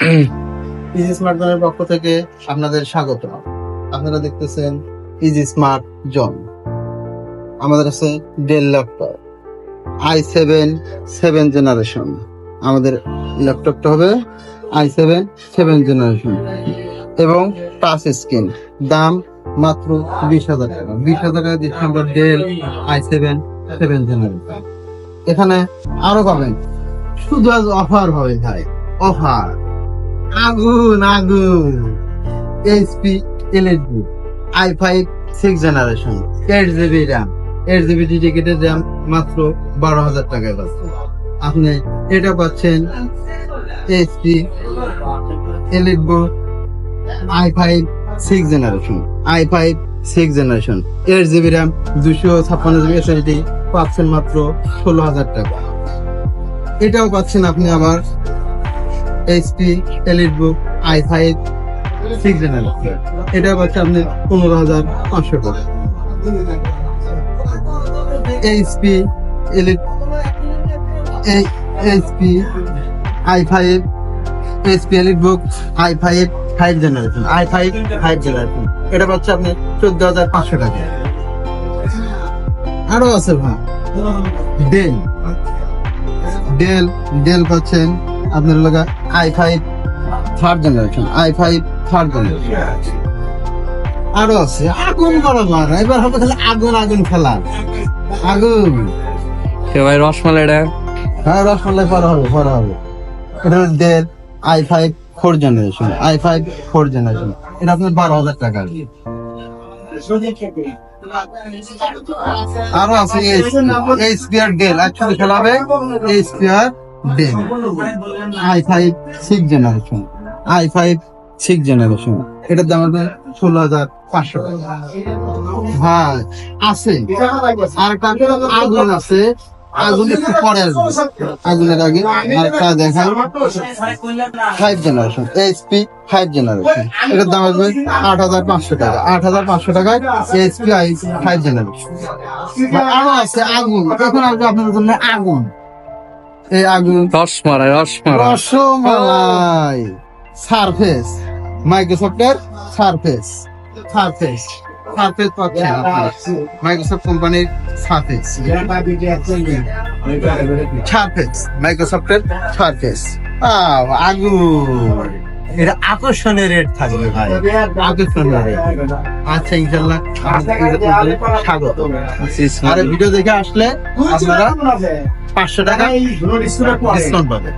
Easy স্মার্টফোনের পক্ষ থেকে আপনাদের স্বাগত আপনারা দেখতেছেন ইজি স্মার্ট জন আমাদের আছে Dell laptop I seven seven generation আমাদের ল্যাপটপটা হবে আই সেভেন সেভেন জেনারেশন এবং টাচ স্ক্রিন দাম মাত্র বিশ হাজার টাকা। বিশ হাজার টাকা দিচ্ছি আমরা Dell I seven seven generation এখানে আরও পাবেন। শুধু আজ অফার হবে ভাই অফার আগুন আগুন। HP LSD I five six generation eight GB RAM eight GB dedicated RAM মাত্র বারো হাজার টাকায় পাচ্ছেন আপনি এটা পাচ্ছেন HP Elite I five six generation I five six generation eight GB RAM দুশো ছাপ্পান্ন জিবি এসএসডি পাচ্ছেন মাত্র ষোলো হাজার টাকা। এটাও পাচ্ছেন আপনি আবার HP Elite book I five six generation এটা পাচ্ছে আপনি পনেরো হাজার পাঁচশো টাকা। HP Elite HP I five HP Elite book I five five generation I five five generation এটা পাচ্ছে আপনি চোদ্দ হাজার পাঁচশো টাকা। আরও আছে ভাই। ডেল ডেল ডেল পাচ্ছেন আপনার লগা I five third generation I five third generation আরও আছে আগুন করা বার। এবার হবে খালি আগুন আগুন খেলা। আগুন। ভাই রসমালাইটা হ্যাঁ রসমালাই পরে হবে পরে হবে। এটা হলো Dell I five four generation I five four generation এটা আপনার বারো হাজার টাকা আরও আছে এইচপি আর ডেল অ্যাকচুয়ালি খেলা হবে HP R I five six generation I five six generation এটার দাম হবে ষোলো হাজার পাঁচশো ভাই, আছে। আর একটা আগুন আছে। আগুন একটু পরে আসবে। আগুনের আগে আরেকটা দেখাই। Five generation HP five generation এটার দাম আসবে আট হাজার পাঁচশো টাকা। আট হাজার পাঁচশো টাকায় এইচপি আই ফাইভ জেনারেশন আরও আছে আগুন। এখন আসবে আপনাদের জন্য আগুন। এই আগুন। রসমালাই রসমালাই। রসমালাই। সারফেস। মাইক্রোসফটের সারফেস। সারফেস। সারফেস পাচ্ছেন মাইক্রোসফট কোম্পানির সারফেস। সারফেস। মাইক্রোসফটের সারফেস। আগুন। এটা আকর্ষণীয় রেট থাকবে ভাই। রেট আচ্ছা ইনশাল্লাহ স্বাগত। আর ভিডিও দেখে আসলে আপনারা পাঁচশো টাকা ডিসকাউন্ট পাবেন